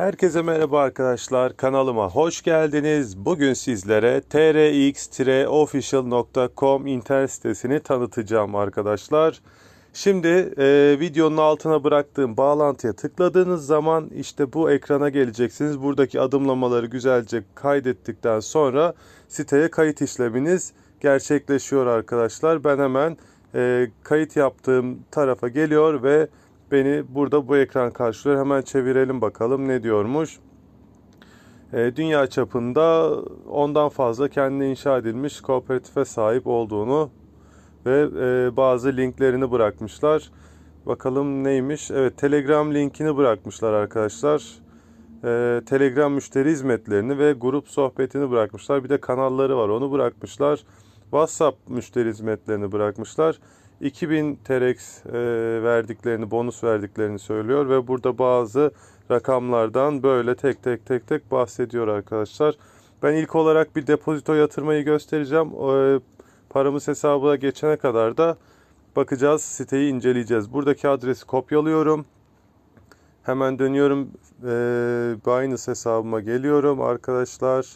Herkese merhaba arkadaşlar. Kanalıma hoş geldiniz. Bugün sizlere trx-official.com internet sitesini tanıtacağım arkadaşlar. Şimdi e, videonun altına bıraktığım bağlantıya tıkladığınız zaman işte bu ekrana geleceksiniz. Buradaki adımlamaları güzelce kaydettikten sonra siteye kayıt işleminiz gerçekleşiyor arkadaşlar. Ben hemen e, kayıt yaptığım tarafa geliyor ve beni burada bu ekran karşılıyor. Hemen çevirelim bakalım ne diyormuş. E, dünya çapında ondan fazla kendine inşa edilmiş kooperatife sahip olduğunu ve e, bazı linklerini bırakmışlar. Bakalım neymiş? Evet Telegram linkini bırakmışlar arkadaşlar. E, Telegram müşteri hizmetlerini ve grup sohbetini bırakmışlar. Bir de kanalları var onu bırakmışlar. WhatsApp müşteri hizmetlerini bırakmışlar. 2000 TRX e, verdiklerini, bonus verdiklerini söylüyor ve burada bazı rakamlardan böyle tek tek tek tek bahsediyor arkadaşlar. Ben ilk olarak bir depozito yatırmayı göstereceğim. E, paramız hesabına geçene kadar da bakacağız, siteyi inceleyeceğiz. Buradaki adresi kopyalıyorum. Hemen dönüyorum. E, Binance hesabıma geliyorum arkadaşlar.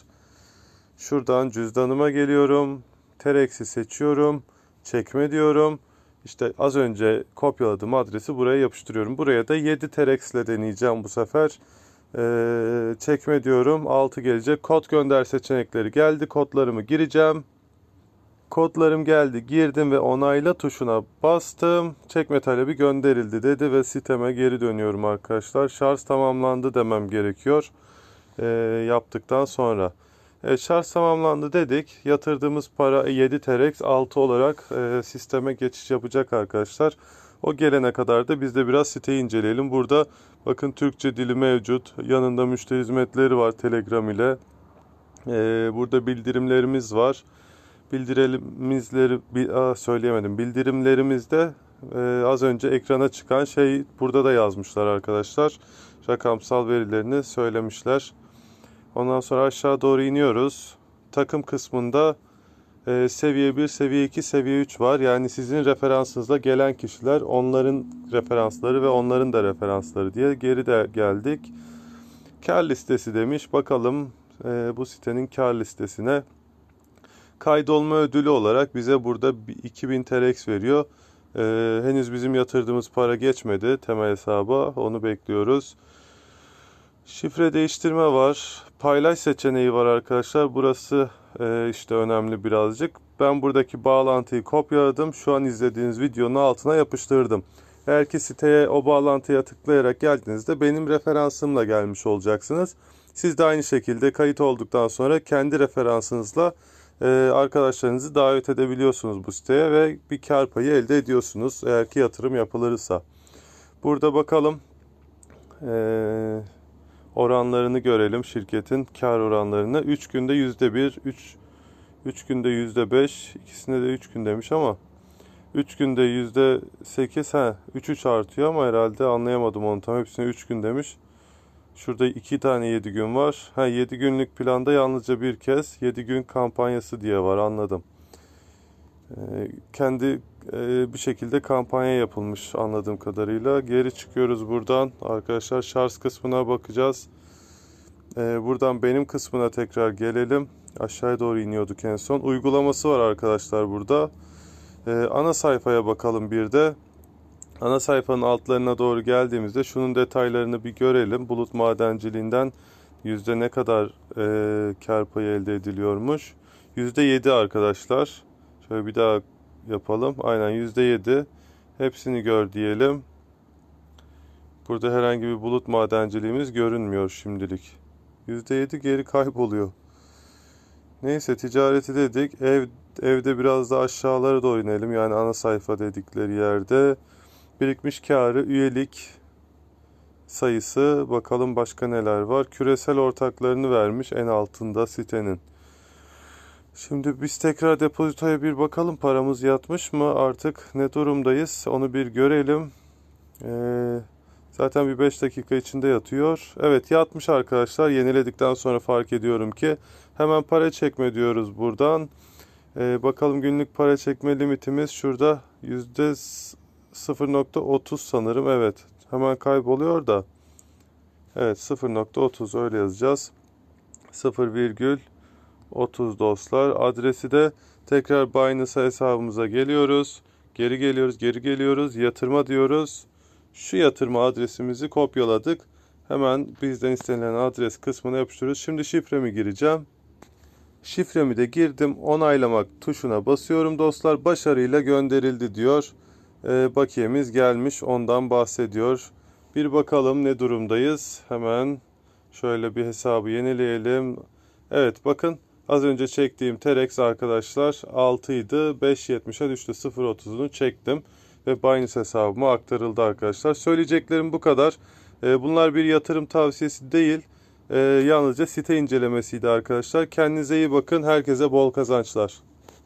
Şuradan cüzdanıma geliyorum. TRX'i seçiyorum. Çekme diyorum. İşte az önce kopyaladığım adresi buraya yapıştırıyorum. Buraya da 7 TRX ile deneyeceğim bu sefer. Ee, çekme diyorum. 6 gelecek. Kod gönder seçenekleri geldi. Kodlarımı gireceğim. Kodlarım geldi. Girdim ve onayla tuşuna bastım. Çekme talebi gönderildi dedi ve siteme geri dönüyorum arkadaşlar. Şarj tamamlandı demem gerekiyor. Ee, yaptıktan sonra. Evet, şarj tamamlandı dedik. Yatırdığımız para 7 TRX 6 olarak e, sisteme geçiş yapacak arkadaşlar. O gelene kadar da biz de biraz siteyi inceleyelim. Burada bakın Türkçe dili mevcut. Yanında müşteri hizmetleri var Telegram ile. E, burada bildirimlerimiz var. Bildirimizleri aa, söyleyemedim. Bildirimlerimizde e, az önce ekrana çıkan şey burada da yazmışlar arkadaşlar. Rakamsal verilerini söylemişler. Ondan sonra aşağı doğru iniyoruz. Takım kısmında e, seviye 1, seviye 2, seviye 3 var. Yani sizin referansınızla gelen kişiler, onların referansları ve onların da referansları diye geri de geldik. Kar listesi demiş. Bakalım e, bu sitenin kar listesine. Kaydolma ödülü olarak bize burada 2000 TRX veriyor. E, henüz bizim yatırdığımız para geçmedi temel hesaba. Onu bekliyoruz. Şifre değiştirme var. Paylaş seçeneği var arkadaşlar. Burası e, işte önemli birazcık. Ben buradaki bağlantıyı kopyaladım. Şu an izlediğiniz videonun altına yapıştırdım. Eğer ki siteye o bağlantıya tıklayarak geldiğinizde benim referansımla gelmiş olacaksınız. Siz de aynı şekilde kayıt olduktan sonra kendi referansınızla e, arkadaşlarınızı davet edebiliyorsunuz bu siteye ve bir kar payı elde ediyorsunuz eğer ki yatırım yapılırsa. Burada bakalım. Eee oranlarını görelim şirketin kar oranlarını. 3 günde %1, 3 3 günde %5, ikisinde de 3 gün demiş ama 3 günde %8 ha 3 3 artıyor ama herhalde anlayamadım onu tam hepsine 3 gün demiş. Şurada 2 tane 7 gün var. Ha 7 günlük planda yalnızca bir kez 7 gün kampanyası diye var anladım. Ee, kendi bir şekilde kampanya yapılmış anladığım kadarıyla. Geri çıkıyoruz buradan. Arkadaşlar şarj kısmına bakacağız. Ee, buradan benim kısmına tekrar gelelim. Aşağıya doğru iniyorduk en son. Uygulaması var arkadaşlar burada. Ee, ana sayfaya bakalım bir de. Ana sayfanın altlarına doğru geldiğimizde şunun detaylarını bir görelim. Bulut madenciliğinden yüzde ne kadar e, kar payı elde ediliyormuş. Yüzde yedi arkadaşlar. Şöyle bir daha yapalım. Aynen %7. Hepsini gör diyelim. Burada herhangi bir bulut madenciliğimiz görünmüyor şimdilik. %7 geri kayboluyor. Neyse ticareti dedik. Ev evde biraz da aşağılara doğru inelim. Yani ana sayfa dedikleri yerde. Birikmiş karı, üyelik sayısı. Bakalım başka neler var. Küresel ortaklarını vermiş en altında sitenin. Şimdi biz tekrar depozitoya bir bakalım paramız yatmış mı artık ne durumdayız onu bir görelim. Ee, zaten bir 5 dakika içinde yatıyor. Evet yatmış arkadaşlar yeniledikten sonra fark ediyorum ki hemen para çekme diyoruz buradan. Ee, bakalım günlük para çekme limitimiz şurada %0.30 sanırım evet hemen kayboluyor da. Evet 0.30 öyle yazacağız. 0,30 dostlar. Adresi de tekrar Binance hesabımıza geliyoruz. Geri geliyoruz, geri geliyoruz. Yatırma diyoruz. Şu yatırma adresimizi kopyaladık. Hemen bizden istenilen adres kısmına yapıştırıyoruz. Şimdi şifremi gireceğim. Şifremi de girdim. Onaylamak tuşuna basıyorum dostlar. Başarıyla gönderildi diyor. Ee, bakiyemiz gelmiş. Ondan bahsediyor. Bir bakalım ne durumdayız. Hemen şöyle bir hesabı yenileyelim. Evet bakın az önce çektiğim Terex arkadaşlar 6 idi. 5.70'e düştü. 0.30'unu çektim. Ve Binance hesabıma aktarıldı arkadaşlar. Söyleyeceklerim bu kadar. Ee, bunlar bir yatırım tavsiyesi değil. Ee, yalnızca site incelemesiydi arkadaşlar. Kendinize iyi bakın. Herkese bol kazançlar.